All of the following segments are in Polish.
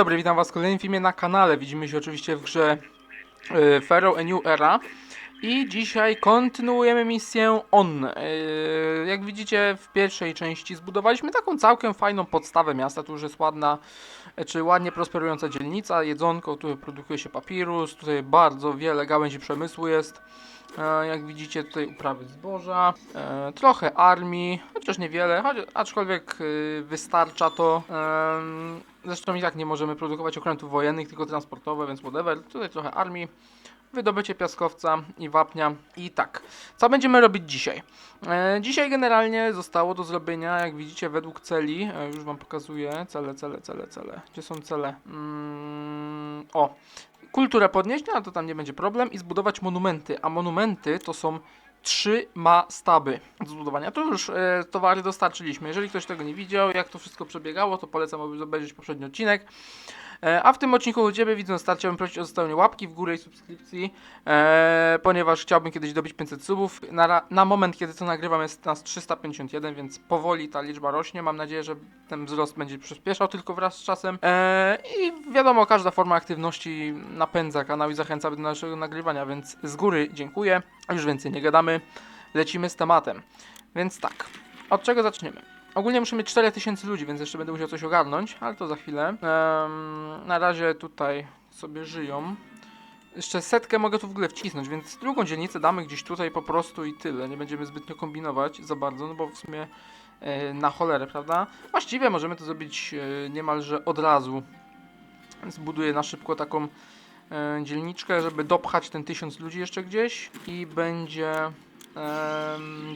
dobry, witam was w kolejnym filmie na kanale. Widzimy się oczywiście w grze y, Pharaoh A New Era. I dzisiaj kontynuujemy misję On. Y, jak widzicie w pierwszej części zbudowaliśmy taką całkiem fajną podstawę miasta. Tu już jest ładna, czy ładnie prosperująca dzielnica, jedzonko, tu produkuje się papirus, tutaj bardzo wiele gałęzi przemysłu jest. E, Jak widzicie tutaj uprawy zboża, e, trochę armii, chociaż niewiele, aczkolwiek y, wystarcza to. Zresztą i tak nie możemy produkować okrętów wojennych, tylko transportowe, więc whatever. Tutaj trochę armii, wydobycie piaskowca i wapnia. I tak, co będziemy robić dzisiaj? E, dzisiaj generalnie zostało do zrobienia, jak widzicie, według celi. E, już wam pokazuję cele, cele, cele, cele. Gdzie są cele? Mm, o, kulturę podnieść, no to tam nie będzie problem, i zbudować monumenty. A monumenty to są trzy mastaby do zbudowania. Tu już e, towary dostarczyliśmy. Jeżeli ktoś tego nie widział, jak to wszystko przebiegało, to polecam obejrzeć poprzedni odcinek. E, a w tym odcinku u Ciebie, widząc start, chciałbym prosić o zostawienie łapki w górę i subskrypcji, e, ponieważ chciałbym kiedyś dobić 500 subów. Na, na moment, kiedy to nagrywam, jest nas 351, więc powoli ta liczba rośnie. Mam nadzieję, że ten wzrost będzie przyspieszał tylko wraz z czasem. E, I wiadomo, każda forma aktywności napędza kanał i zachęca do naszego nagrywania, więc z góry dziękuję. Już więcej nie gadamy. Lecimy z tematem. Więc tak, od czego zaczniemy? Ogólnie muszę mieć 4000 ludzi, więc jeszcze będę musiał coś ogarnąć, ale to za chwilę. Na razie tutaj sobie żyją. Jeszcze setkę mogę tu w ogóle wcisnąć, więc drugą dzielnicę damy gdzieś tutaj po prostu i tyle. Nie będziemy zbytnio kombinować za bardzo, no bo w sumie e, na cholerę, prawda? Właściwie możemy to zrobić e, niemalże od razu. Zbuduję na szybko taką e, dzielniczkę, żeby dopchać ten tysiąc ludzi jeszcze gdzieś i będzie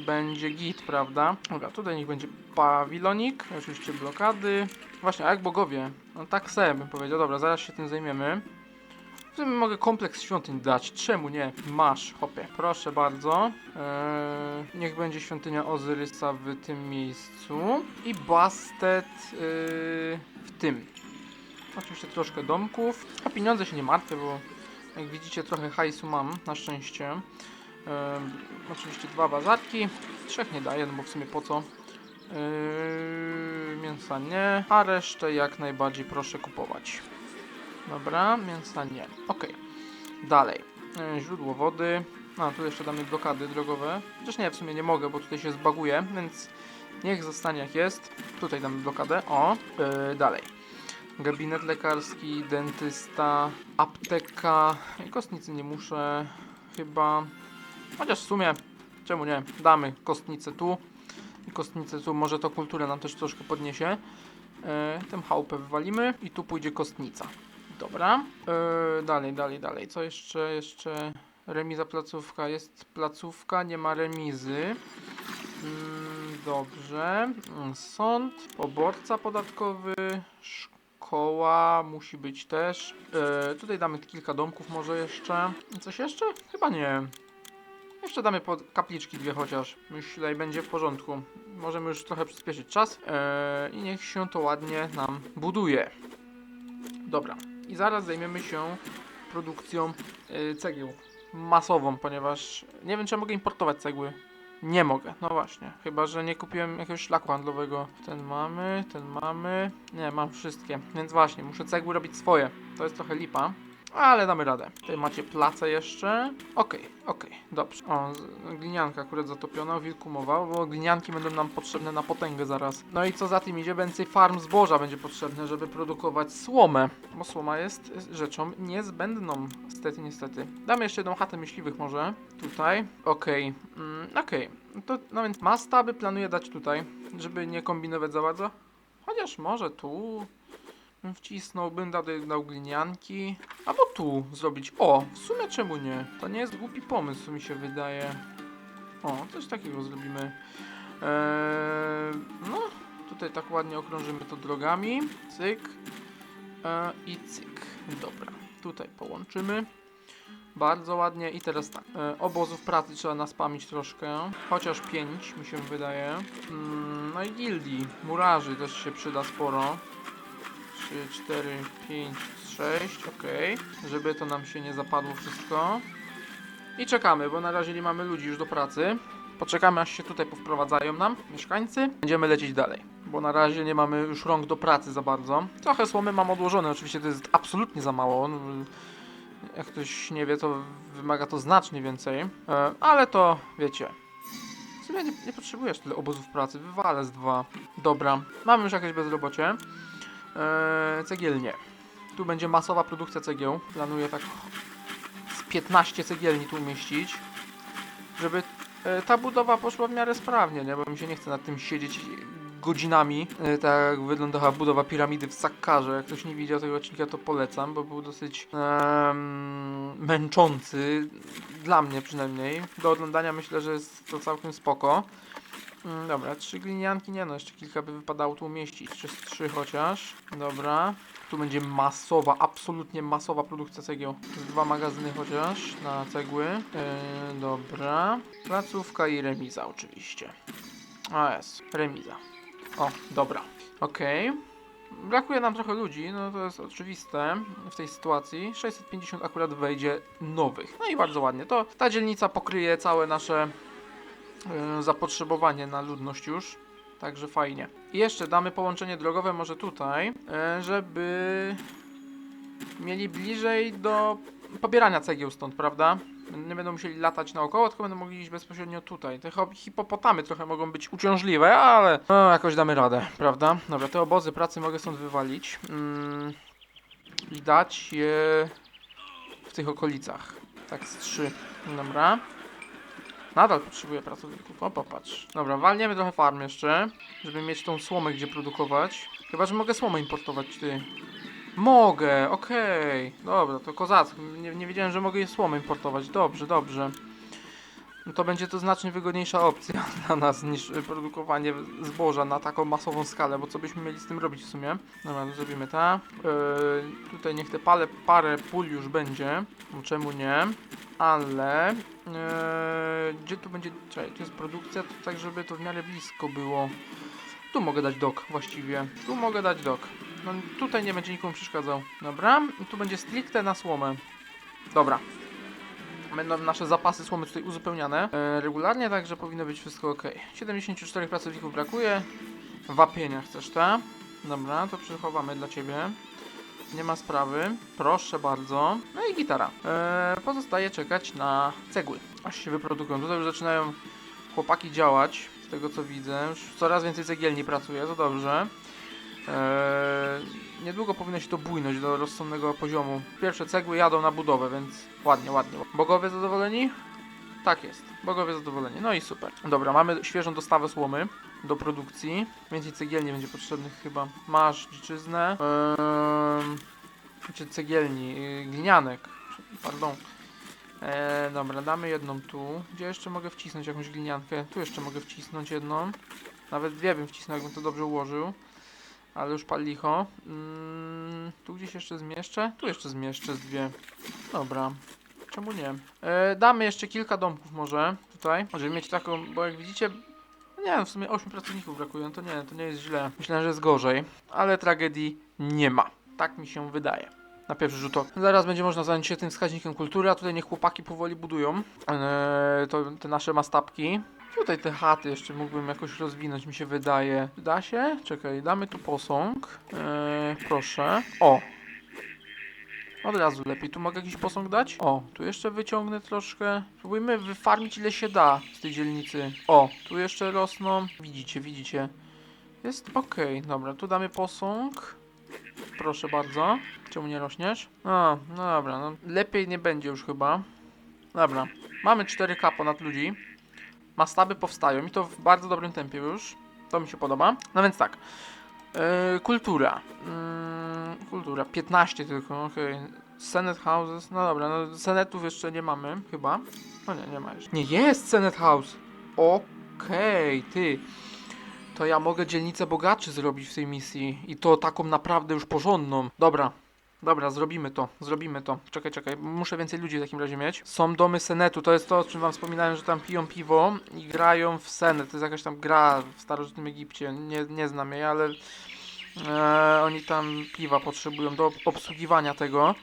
będzie git, prawda? Dobra, tutaj niech będzie pawilonik, oczywiście blokady. Właśnie, a jak bogowie? No tak sobie bym powiedział. Dobra, zaraz się tym zajmiemy. W sumie mogę kompleks świątyń dać. Czemu nie? Masz, hopie. Proszę bardzo. Eee, niech będzie świątynia Ozyrysa w tym miejscu. I Bastet yy, w tym. Oczywiście troszkę domków. A pieniądze się nie martwię, bo jak widzicie trochę hajsu mam, na szczęście. Em, oczywiście dwa bazarki. Trzech nie daję, no bo w sumie po co? Yy, mięsa nie, a resztę jak najbardziej proszę kupować. Dobra, mięsa nie. Ok. Dalej. Yy, źródło wody. A, tu jeszcze damy blokady drogowe. Chociaż nie, w sumie nie mogę, bo tutaj się zbaguje, więc niech zostanie jak jest. Tutaj damy blokadę. O, yy, dalej. Gabinet lekarski, dentysta, apteka. Kostnicy nie muszę chyba. Chociaż w sumie, czemu nie? Damy kostnicę tu i kostnicę tu. Może to kulturę nam też troszkę podniesie. E, tę chałupę wywalimy i tu pójdzie kostnica. Dobra. E, dalej, dalej, dalej. Co jeszcze? Jeszcze remiza placówka. Jest placówka, nie ma remizy. Mm, dobrze. Mm, Sąd, poborca podatkowy, szkoła musi być też. E, tutaj damy kilka domków może jeszcze. Coś jeszcze? Chyba nie. Jeszcze damy pod kapliczki dwie chociaż. Myślę i będzie w porządku. Możemy już trochę przyspieszyć czas. Eee, I niech się to ładnie nam buduje. Dobra. I zaraz zajmiemy się produkcją e, cegieł masową, ponieważ nie wiem czy ja mogę importować cegły. Nie mogę, no właśnie. Chyba, że nie kupiłem jakiegoś szlaku handlowego. Ten mamy, ten mamy. Nie, mam wszystkie. Więc właśnie, muszę cegły robić swoje. To jest trochę lipa. Ale damy radę. Tutaj macie place jeszcze. Okej, okej, dobrze. O, glinianka akurat zatopiona, wilku mowa, bo glinianki będą nam potrzebne na potęgę zaraz. No i co za tym idzie, więcej farm zboża będzie potrzebne, żeby produkować słomę. Bo słoma jest rzeczą niezbędną. Niestety, niestety. Damy jeszcze jedną chatę myśliwych może. Tutaj. Okej, mm, okej. No To, no więc mastaby planuję dać tutaj, żeby nie kombinować za bardzo. Chociaż może tu bym wcisnął, bym dał, dał glinianki. Albo tu zrobić. O, w sumie czemu nie? To nie jest głupi pomysł, mi się wydaje. O, coś takiego zrobimy. Eee, no, tutaj tak ładnie okrążymy to drogami. Cyk. Eee, I cyk. Dobra, tutaj połączymy. Bardzo ładnie i teraz tak. E, obozów pracy trzeba naspamić troszkę. Chociaż 5 mi się wydaje. Mm, no i gildii. Murarzy też się przyda sporo. 3, 4, 5, 6, ok. Żeby to nam się nie zapadło wszystko. I czekamy, bo na razie nie mamy ludzi już do pracy. Poczekamy aż się tutaj powprowadzają nam mieszkańcy. Będziemy lecieć dalej. bo na razie nie mamy już rąk do pracy za bardzo. Trochę słomy mam odłożone, oczywiście to jest absolutnie za mało. No, Jak ktoś nie wie, to wymaga to znacznie więcej, e, ale to wiecie. W sumie nie, nie potrzebujesz tyle obozów pracy, wywalę z dwa. Dobra, mamy już jakieś bezrobocie. E, cegielnie. Tu będzie masowa produkcja cegieł. Planuję tak z 15 cegielni tu umieścić, żeby e, ta budowa poszła w miarę sprawnie, nie? Bo mi się nie chce nad tym siedzieć godzinami. E, Tak wyglądała budowa piramidy w Sakkarze. Jak ktoś nie widział tego odcinka, to polecam, bo był dosyć męczący. Dla mnie przynajmniej. Do oglądania myślę, że jest to całkiem spoko. Mm, Dobra, trzy glinianki, nie no, jeszcze kilka by wypadało tu umieścić, czy z trzy chociaż. Dobra, tu będzie masowa, absolutnie masowa produkcja cegieł. Dwa magazyny chociaż na cegły. Yy, dobra, placówka i remiza oczywiście. A jest, remiza. O, dobra, okej. Brakuje nam trochę ludzi, no to jest oczywiste w tej sytuacji. 650 akurat wejdzie nowych. No i bardzo ładnie. To ta dzielnica pokryje całe nasze zapotrzebowanie na ludność już. Także fajnie. I jeszcze damy połączenie drogowe może tutaj, e, żeby mieli bliżej do pobierania cegieł stąd, prawda? Nie będą musieli latać naokoło, tylko będą mogli iść bezpośrednio tutaj. Te hipopotamy trochę mogą być uciążliwe, ale no, jakoś damy radę, prawda? Dobra, te obozy pracy mogę stąd wywalić mm, i dać je w tych okolicach. Tak z trzy. Dobra. Nadal potrzebuję pracowników. O, popatrz. Dobra, walniemy trochę farm jeszcze, żeby mieć tą słomę gdzie produkować. Chyba, że mogę słomę importować, ty. Mogę, okej. Dobra, to kozacko. Nie, nie wiedziałem, że mogę je słomę importować. Dobrze, dobrze. No to będzie to znacznie wygodniejsza opcja dla nas niż y, produkowanie zboża na taką masową skalę, bo co byśmy mieli z tym robić w sumie? Dobra, to zrobimy tak. Yy, tutaj niech te pale, parę pól już będzie. No czemu nie? Ale yy, gdzie tu będzie. Czekaj, tu jest produkcja, to tak żeby to w miarę blisko było. Tu mogę dać dok właściwie. Tu mogę dać dok. No tutaj nie będzie nikomu przeszkadzał. Dobra, i tu będzie stricte na słomę. Dobra. Będą nasze zapasy słomy tutaj uzupełniane e, regularnie, także powinno być wszystko ok. 74 pracowników brakuje. Wapienia chcesz, te? Dobra, to przechowamy dla ciebie. Nie ma sprawy. Proszę bardzo. No i gitara. E, pozostaje czekać na cegły, aż się wyprodukują. Tutaj już zaczynają chłopaki działać, z tego co widzę. Już coraz więcej cegielni pracuje, to dobrze. Eee, niedługo powinno się to bujnąć do rozsądnego poziomu. Pierwsze cegły jadą na budowę, więc ładnie, ładnie. Bogowie zadowoleni? Tak jest. Bogowie zadowoleni. No i super. Dobra, mamy świeżą dostawę słomy do produkcji. Więcej cegielni będzie potrzebnych chyba. Masz dziczyznę. Eee, czy cegielni, yy, glinianek. Pardon. Eee, dobra, damy jedną tu. Gdzie jeszcze mogę wcisnąć jakąś gliniankę? Tu jeszcze mogę wcisnąć jedną. Nawet dwie bym wcisnął, jakbym to dobrze ułożył. Ale już pal licho. Mm, tu gdzieś jeszcze zmieszczę? Tu jeszcze zmieszczę z dwie. Dobra. Czemu nie? E, damy jeszcze kilka domków może tutaj, żeby mieć taką, bo jak widzicie, no nie wiem, w sumie 8 pracowników brakuje, to nie, to nie jest źle. Myślałem, że jest gorzej, ale tragedii nie ma. Tak mi się wydaje. Na pierwszy rzut oka. Zaraz będzie można zająć się tym wskaźnikiem kultury, a tutaj niech chłopaki powoli budują e, to, te nasze mastapki. Tutaj te chaty jeszcze mógłbym jakoś rozwinąć, mi się wydaje. Da się? Czekaj, damy tu posąg. Eee, proszę. O! Od razu lepiej. Tu mogę jakiś posąg dać? O, tu jeszcze wyciągnę troszkę. Spróbujmy wyfarmić ile się da z tej dzielnicy. O, tu jeszcze rosną. Widzicie, widzicie. Jest ok, dobra, tu damy posąg. Proszę bardzo. Czemu nie rośniesz? A, no dobra, no lepiej nie będzie już chyba. Dobra, mamy 4K ponad ludzi. Mastaby powstają i to w bardzo dobrym tempie już. To mi się podoba. No więc tak. Yy, kultura. Yy, kultura. 15 tylko, okej. Senate Houses. No dobra, no Senatów jeszcze nie mamy, chyba. No nie, nie ma jeszcze. Nie, jest Senate House. Okej, ty. To ja mogę dzielnicę bogaczy zrobić w tej misji. I to taką naprawdę już porządną. Dobra, Dobra, zrobimy to, zrobimy to. Czekaj, czekaj, muszę więcej ludzi w takim razie mieć. Są domy Senetu, to jest to, o czym wam wspominałem, że tam piją piwo i grają w Senet. To jest jakaś tam gra w starożytnym Egipcie, nie, nie znam jej, ale e, oni tam piwa potrzebują do obsługiwania tego.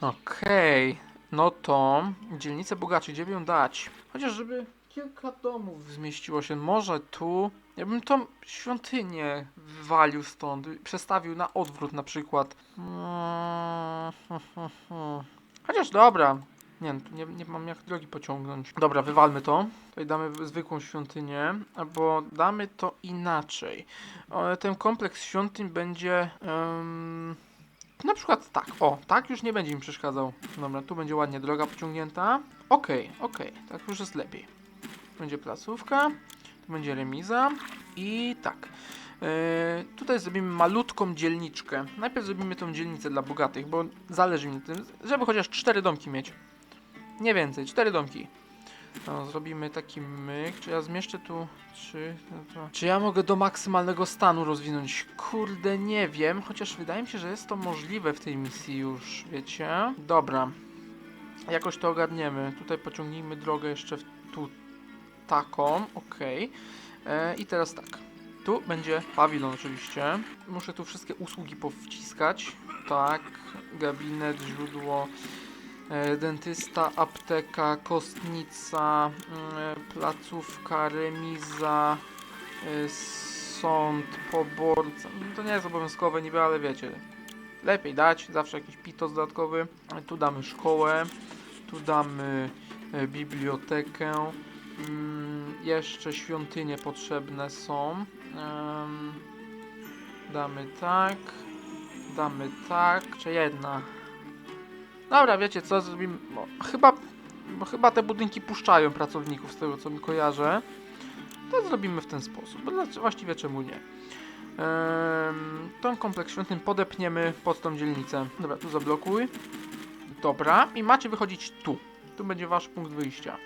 Okej, no to dzielnicę bogaczy, gdzie by ją dać? Chociaż żeby kilka domów zmieściło się. Może tu. Ja bym tą świątynię wywalił stąd. Przestawił na odwrót na przykład. Mm, Chociaż dobra. Nie, tu nie, nie mam jak drogi pociągnąć. Dobra, wywalmy to. Tutaj damy zwykłą świątynię, albo damy to inaczej. Ten kompleks świątyń będzie. em, na przykład tak, o, tak już nie będzie mi przeszkadzał. Dobra, tu będzie ładnie droga pociągnięta. Okej, okej, tak już jest lepiej. Będzie placówka, tu będzie remiza i tak. Yy, tutaj zrobimy malutką dzielniczkę. Najpierw zrobimy tą dzielnicę dla bogatych, bo zależy mi na tym, żeby chociaż cztery domki mieć. Nie więcej, cztery domki. No, zrobimy taki myk. Czy ja zmieszczę tu trzy? No to... Czy ja mogę do maksymalnego stanu rozwinąć? Kurde, nie wiem. Chociaż wydaje mi się, że jest to możliwe w tej misji już, wiecie? Dobra. Jakoś to ogarniemy. Tutaj pociągnijmy drogę jeszcze w tu taką. Okej. E, I teraz tak. Tu będzie pawilon oczywiście. Muszę tu wszystkie usługi powciskać. Tak. Gabinet, źródło. E, dentysta, apteka, kostnica, mm, placówka, remiza, e, sąd, poborca. No To nie jest obowiązkowe niby, ale wiecie. Lepiej dać, zawsze jakiś pitos dodatkowy. E, Tu damy szkołę, tu damy e, bibliotekę. Mm, jeszcze świątynie potrzebne są. Damy tak, damy tak, czy jedna. Dobra, wiecie co, zrobimy. Chyba, bo chyba te budynki puszczają pracowników z tego co mi kojarzę. To zrobimy w ten sposób. Właściwie czemu nie? Ten kompleks świątyn podepniemy pod tą dzielnicę. Dobra, tu zablokuj. Dobra, i macie wychodzić tu. Tu będzie wasz punkt wyjścia.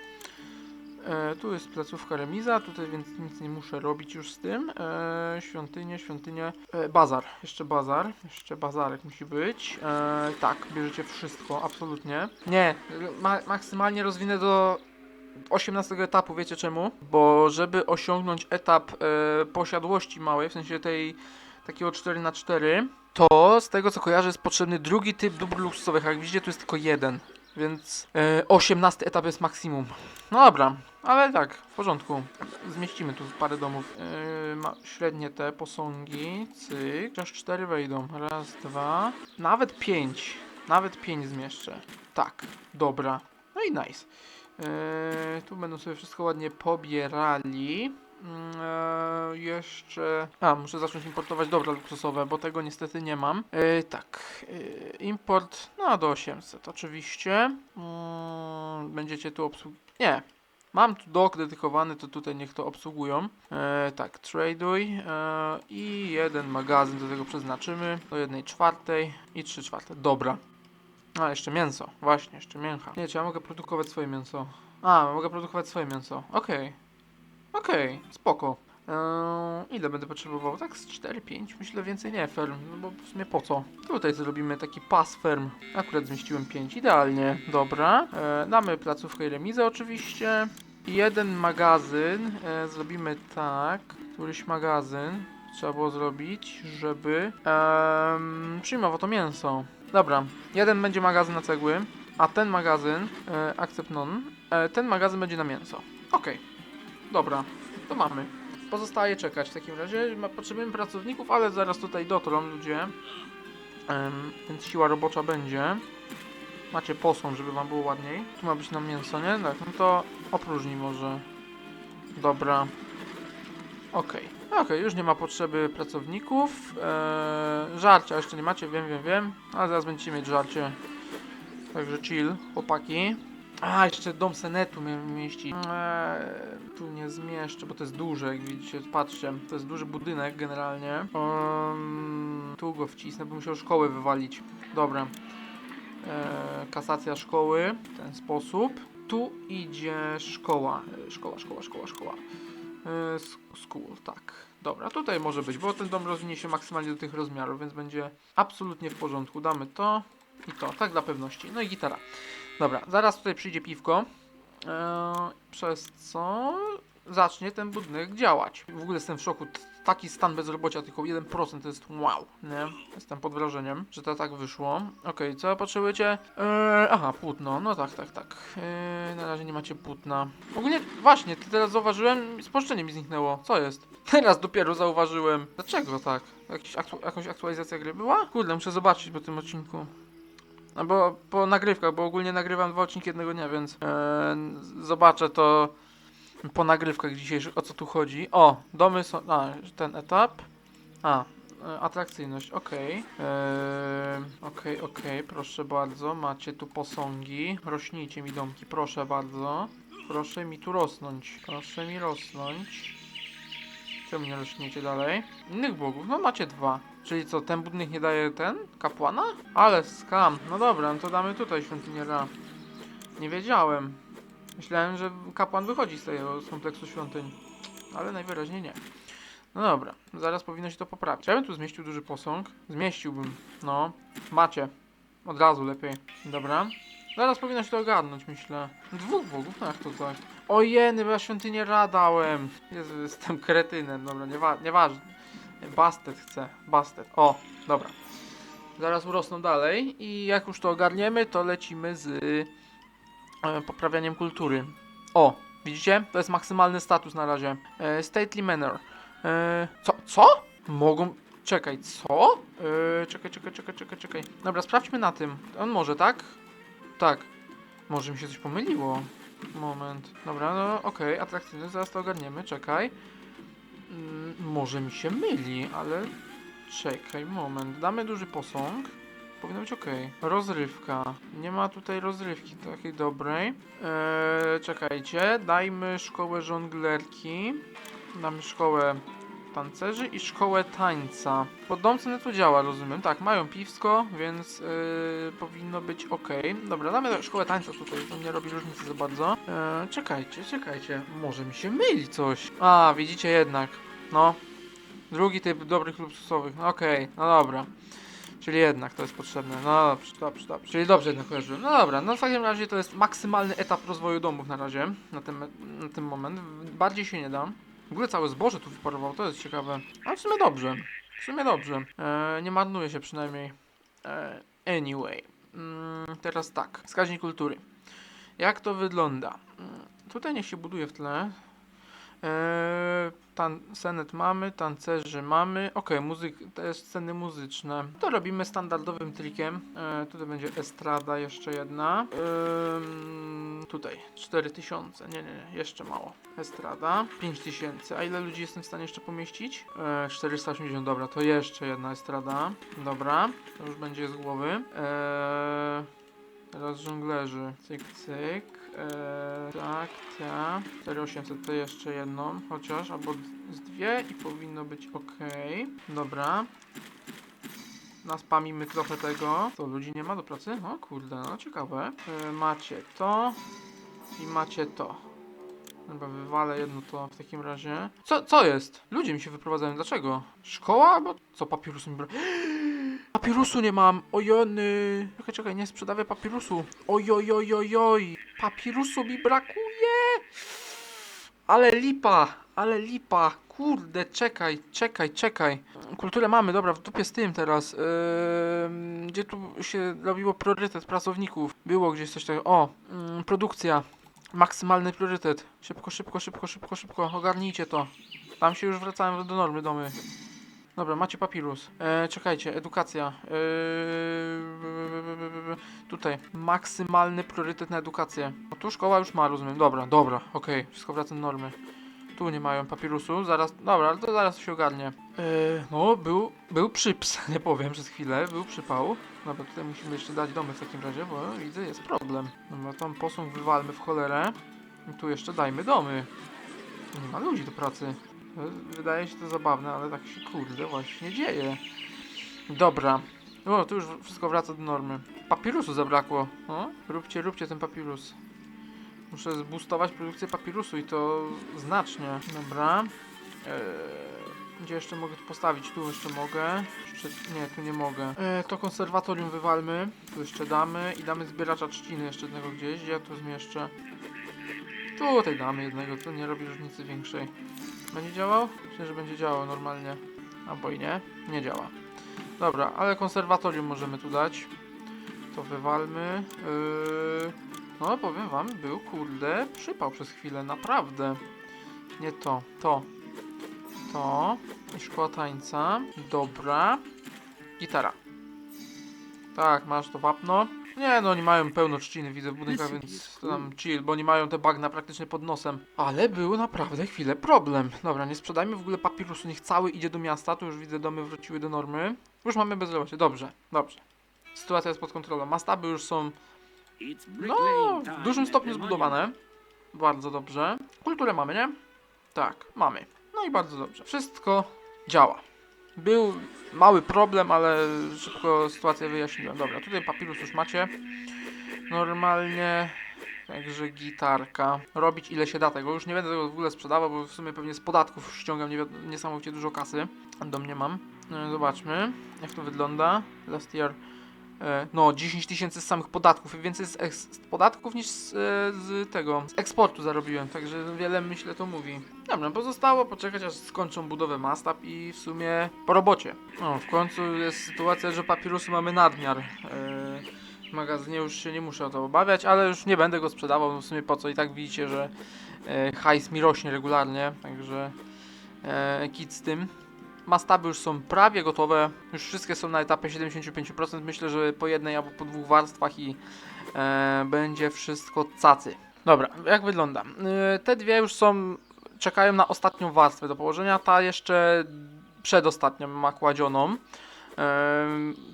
E, tu jest placówka remiza, tutaj więc nic nie muszę robić już z tym. E, świątynie, świątynie. E, bazar, jeszcze bazar. Jeszcze bazarek musi być. E, tak, bierzecie wszystko, absolutnie. Nie, ma maksymalnie rozwinę do 18 etapu, wiecie czemu? Bo żeby osiągnąć etap e, posiadłości małej, w sensie tej takiego 4 na 4 to z tego co kojarzę jest potrzebny drugi typ dóbr luksusowych, jak widzicie tu jest tylko jeden. Więc e, 18 etap jest maksimum. No dobra, ale tak, w porządku. Zmieścimy tu parę domów. Yy, ma średnie te posągi. Cyk. Chociaż cztery wejdą. Raz, dwa. Nawet pięć. Nawet pięć zmieszczę. Tak, dobra. No i nice. Yy, tu będą sobie wszystko ładnie pobierali. Yy, jeszcze. A, muszę zacząć importować dobra luksusowe, bo tego niestety nie mam. Yy, tak. Yy, import. No, do 800, oczywiście. Yy, będziecie tu obsługiwać. Nie. Mam tu dok dedykowany, to tutaj niech to obsługują. E, tak, traduj. E, I jeden magazyn do tego przeznaczymy. Do jednej czwartej i trzy czwarte. Dobra. A, jeszcze mięso. Właśnie, jeszcze mięcha. Nie, czy ja mogę produkować swoje mięso? A, mogę produkować swoje mięso. Okej. Okej, spoko. Eee, ile będę potrzebował? Tak z 4-5, myślę więcej nie ferm, no bo w sumie po co? Tutaj zrobimy taki pas ferm. Akurat zmieściłem 5, idealnie, dobra. Eee, damy placówkę i remizę oczywiście. Jeden magazyn e, zrobimy tak, któryś magazyn trzeba było zrobić, żeby em, przyjmował to mięso. Dobra, jeden będzie magazyn na cegły, a ten magazyn, e, accept non, e, ten magazyn będzie na mięso. Okej, dobra, to mamy. Pozostaje czekać w takim razie. Potrzebujemy pracowników, ale zaraz tutaj dotrą ludzie. Em, więc siła robocza będzie. Macie posąg, żeby wam było ładniej. Tu ma być nam mięso, nie? Tak, no to opróżnij może. Dobra. Okej. Okej, już nie ma potrzeby pracowników. Eee, żarcia jeszcze nie macie, wiem, wiem, wiem. Ale zaraz będziecie mieć żarcie. Także chill, chłopaki. A, jeszcze dom Senetu mnie mieści. Eee, tu nie zmieszczę, bo to jest duże, jak widzicie, patrzcie. To jest duży budynek generalnie. Ehm, tu go wcisnę, bo musiał szkoły wywalić. Dobra. Eee, kasacja szkoły w ten sposób. Tu idzie szkoła. Eee, Szkoła, szkoła, szkoła, szkoła. Sk- School, tak. Dobra, tutaj może być, bo ten dom rozwinie się maksymalnie do tych rozmiarów, więc będzie absolutnie w porządku. Damy to i to, tak dla pewności. No i gitara. Dobra, zaraz tutaj przyjdzie piwko, przez co zacznie ten budynek działać. W ogóle jestem w szoku. Taki stan bezrobocia, tylko 1% to jest wow, nie? Jestem pod wrażeniem, że to tak wyszło. Okej, co potrzebujecie? Eee, aha, płótno, no tak, tak, tak. Eee, na razie nie macie płótna. Ogólnie, właśnie, teraz zauważyłem, spolszczenie mi zniknęło. Co jest? Teraz dopiero zauważyłem. Dlaczego tak? Jakiś aktu jakaś aktualizacja gry była? Kurde, muszę zobaczyć po tym odcinku. No bo po nagrywkach, bo ogólnie nagrywam dwa odcinki jednego dnia, więc eee, zobaczę to po nagrywkach dzisiejszych, o co tu chodzi. O, domy są, a, ten etap. A, e, atrakcyjność, okej. Eee, Okej, okej, proszę bardzo, macie tu posągi. Rośnijcie mi domki, proszę bardzo. Proszę mi tu rosnąć, proszę mi rosnąć. Czemu nie rośniecie dalej? Innych bogów, no macie dwa. Czyli co, ten budynek nie daje ten? Kapłana? Ale skam. No dobra, no to damy tutaj świątynię Ra. Nie wiedziałem. Myślałem, że kapłan wychodzi z tego kompleksu świątyń. Ale najwyraźniej nie. No dobra, zaraz powinno się to poprawić. Ja bym tu zmieścił duży posąg. Zmieściłbym. No, macie. Od razu lepiej. Dobra. Zaraz powinno się to ogarnąć, myślę. Dwóch bogów, jak to tak. Ojeny, bo ja świątynię Ra dałem. Jezu, jestem kretynem. Dobra, niewa nieważne. Bastet chcę. Bastet. O, dobra. Zaraz urosną dalej i jak już to ogarniemy, to lecimy z poprawianiem kultury. O, widzicie? To jest maksymalny status na razie. E, stately Manor. E, co? Co? Mogą... Czekaj, co? E, czekaj, czekaj, czekaj, czekaj, czekaj. Dobra, sprawdźmy na tym. On może, tak? Tak. Może mi się coś pomyliło. Moment. Dobra, no okej, atrakcyjny, zaraz to ogarniemy, czekaj. Mm, może mi się myli, ale... Czekaj, moment. Damy duży posąg. Powinno być ok. Rozrywka. Nie ma tutaj rozrywki takiej dobrej. Eee, czekajcie. Dajmy szkołę żonglerki. Damy szkołę tancerzy i szkołę tańca. Podomcy to działa, rozumiem. Tak, mają piwsko, więc yy, powinno być ok. Dobra, damy szkołę tańca tutaj, to nie robi różnicy za bardzo. Eee, czekajcie, czekajcie. Może mi się myli coś. A, widzicie jednak. No. Drugi typ dobrych luksusowych. No Okej, no dobra. Czyli jednak to jest potrzebne. No dobrze, dobrze, dobrze. Czyli dobrze jednak kojarzyłem. No dobra, no w takim razie to jest maksymalny etap rozwoju domów na razie. Na ten, na ten moment. Bardziej się nie da. W ogóle całe zboże tu wyparowało, to jest ciekawe. Ale w sumie dobrze. W sumie dobrze. E, nie marnuje się przynajmniej. E, anyway. Mm, teraz tak. Wskaźnik kultury. Jak to wygląda? Mm, tutaj niech się buduje w tle. Eee, tan senet mamy, tancerzy mamy. Ok, muzyk, te sceny muzyczne. To robimy standardowym trikiem. Eee, tutaj będzie estrada, jeszcze jedna. Eee, tutaj 4000. Nie, nie, nie, jeszcze mało. Estrada 5000. A ile ludzi jestem w stanie jeszcze pomieścić? Eee, 480, dobra, to jeszcze jedna estrada. Dobra, to już będzie z głowy. Eee, teraz żonglerzy. Cyk, cyk. Eee, tak, tak. 4800 to jeszcze jedną, chociaż, albo z dwie i powinno być ok. Dobra. Naspamimy trochę tego. To ludzi nie ma do pracy? O kurde, no ciekawe. Eee, macie to i macie to. Chyba wywalę jedno to w takim razie. Co, co jest? Ludzie mi się wyprowadzają. Dlaczego? Szkoła? Albo co papirusu mi bra... Papirusu nie mam. Ojony. Czekaj, czekaj, nie sprzedawię papirusu. Ojojojojoj. Papirusu mi brakuje. Ale lipa, ale lipa. Kurde, czekaj, czekaj, czekaj. Kulturę mamy, dobra, w dupie z tym teraz. Ym, gdzie tu się robiło priorytet pracowników? Było gdzieś coś takiego. O, ym, produkcja. Maksymalny priorytet. Szybko, szybko, szybko, szybko, szybko. Ogarnijcie to. Tam się już wracałem do normy domy. Dobra, macie papirus. E, czekajcie, edukacja. E, tutaj. Maksymalny priorytet na edukację. No tu szkoła już ma, rozumiem. Dobra, dobra, okej. Wszystko wraca do normy. Tu nie mają papirusu. Zaraz, dobra, ale to zaraz się ogarnie. E, no, był, był przyps, nie powiem przez chwilę. Był przypał. Dobra, tutaj musimy jeszcze dać domy w takim razie, bo widzę, jest problem. Dobra, tam posąg wywalmy w cholerę. I tu jeszcze dajmy domy. Nie ma ludzi do pracy. Wydaje się to zabawne, ale tak się kurde właśnie dzieje. Dobra. O, tu już wszystko wraca do normy. Papirusu zabrakło. O, róbcie, róbcie ten papirus. Muszę zboostować produkcję papirusu i to znacznie. Dobra. Eee, gdzie jeszcze mogę to postawić? Tu jeszcze mogę. Jeszcze, nie, tu nie mogę. Eee, to konserwatorium wywalmy. Tu jeszcze damy i damy zbieracza trzciny jeszcze jednego gdzieś. Gdzie ja to zmieszczę? Tutaj damy jednego, to nie robi różnicy większej. Będzie działał? Myślę, że będzie działał normalnie. Albo i nie. Nie działa. Dobra, ale konserwatorium możemy tu dać. To wywalmy. Yy... No, powiem wam, był kurde przypał przez chwilę, naprawdę. Nie to, to. To. I szkoła tańca. Dobra. Gitara. Tak, masz to wapno. Nie, no oni mają pełno trzciny, widzę w budynkach, więc to tam chill, bo oni mają te bagna praktycznie pod nosem. Ale był naprawdę chwilę problem. Dobra, nie sprzedajmy w ogóle papirusu, niech cały idzie do miasta, tu już widzę domy wróciły do normy. Już mamy bezrobocie, dobrze, dobrze. Sytuacja jest pod kontrolą, mastaby już są no, w dużym stopniu zbudowane. Bardzo dobrze. Kulturę mamy, nie? Tak, mamy. No i bardzo dobrze. Wszystko działa. Był mały problem, ale szybko sytuację wyjaśniłem. Dobra, tutaj papirus już macie. Normalnie. Także gitarka. Robić ile się da tego. Już nie będę tego w ogóle sprzedawał, bo w sumie pewnie z podatków ściągam niesamowicie dużo kasy. Do mnie mam. No, Zobaczmy, jak to wygląda. Last year. E, No, 10 tysięcy z samych podatków. Więcej z, z podatków niż z, e, z tego, z eksportu zarobiłem. Także wiele myślę to mówi. Dobra, pozostało poczekać aż skończą budowę mastap i w sumie po robocie. O, w końcu jest sytuacja, że papirusy mamy nadmiar. E, w magazynie już się nie muszę o to obawiać, ale już nie będę go sprzedawał. No w sumie po co? I tak widzicie, że e, hajs mi rośnie regularnie. Także e, kit z tym. Mastaby już są prawie gotowe. Już wszystkie są na etapie 75%. Myślę, że po jednej albo po dwóch warstwach i e, będzie wszystko cacy. Dobra, jak wygląda? E, te dwie już są, czekają na ostatnią warstwę do położenia. Ta jeszcze przedostatnią ma kładzioną.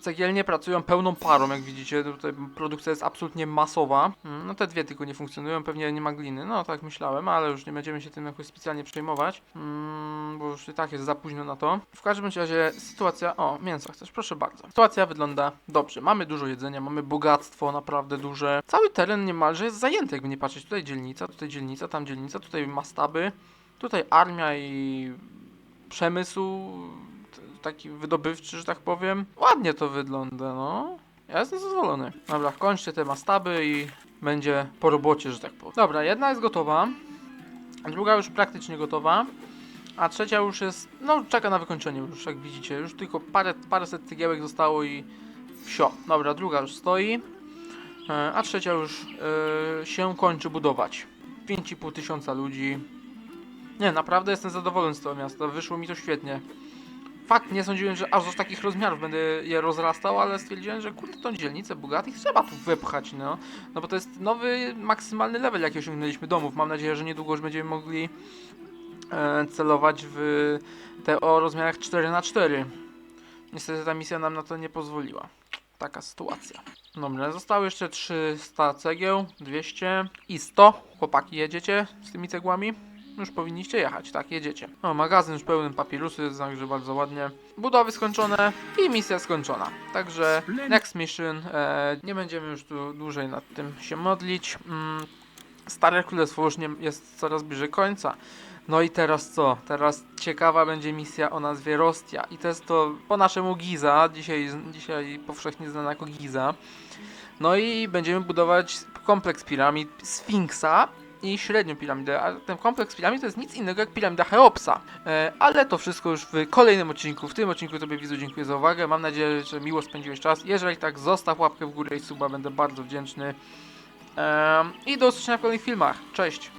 Cegielnie pracują pełną parą, jak widzicie. Tutaj produkcja jest absolutnie masowa. Mm, No te dwie tylko nie funkcjonują, pewnie nie ma gliny. No tak myślałem, ale już nie będziemy się tym jakoś specjalnie przejmować, mm, bo już i tak jest za późno na to. W każdym razie sytuacja. O, mięso chcesz, proszę bardzo. Sytuacja wygląda dobrze. Mamy dużo jedzenia, mamy bogactwo naprawdę duże. Cały teren niemalże jest zajęty, jakby nie patrzeć. Tutaj dzielnica, tutaj dzielnica, tam dzielnica, tutaj mastaby, tutaj armia i przemysł taki wydobywczy, że tak powiem. Ładnie to wygląda, no. Ja jestem zadowolony. Dobra, kończcie te mastaby i będzie po robocie, że tak powiem. Dobra, jedna jest gotowa, druga już praktycznie gotowa, a trzecia już jest, no czeka na wykończenie już, jak widzicie. Już tylko parę, paręset cegiełek zostało i wsio. Dobra, druga już stoi, e, a trzecia już e, się kończy budować. 5,5 tysiąca ludzi. Nie, naprawdę jestem zadowolony z tego miasta, wyszło mi to świetnie. Fakt, nie sądziłem, że aż do takich rozmiarów będę je rozrastał, ale stwierdziłem, że kurde, tą dzielnicę bogatych trzeba tu wypchać, no. No bo to jest nowy, maksymalny level, jaki osiągnęliśmy domów. Mam nadzieję, że niedługo już będziemy mogli e, celować w te o rozmiarach 4x4. Niestety ta misja nam na to nie pozwoliła. Taka sytuacja. Dobra, zostało jeszcze 300 cegieł, 200 i 100. Chłopaki, jedziecie z tymi cegłami? Już powinniście jechać, tak, jedziecie. O, magazyn już pełny papirusy, także bardzo ładnie. Budowy skończone i misja skończona. Także next mission. E, nie będziemy już tu dłużej nad tym się modlić. Mm, Stare Królestwo już nie, jest coraz bliżej końca. No i teraz co? Teraz ciekawa będzie misja o nazwie Rostia. I to jest to po naszemu Giza, dzisiaj, dzisiaj powszechnie znana jako Giza. No i będziemy budować kompleks piramid Sfinksa i średnią piramidę, a ten kompleks piramid to jest nic innego jak piramida Cheopsa. E, ale to wszystko już w kolejnym odcinku. W tym odcinku Tobie widzu dziękuję za uwagę. Mam nadzieję, że miło spędziłeś czas. Jeżeli tak, zostaw łapkę w górę i suba, będę bardzo wdzięczny. I do usłyszenia w kolejnych filmach. Cześć!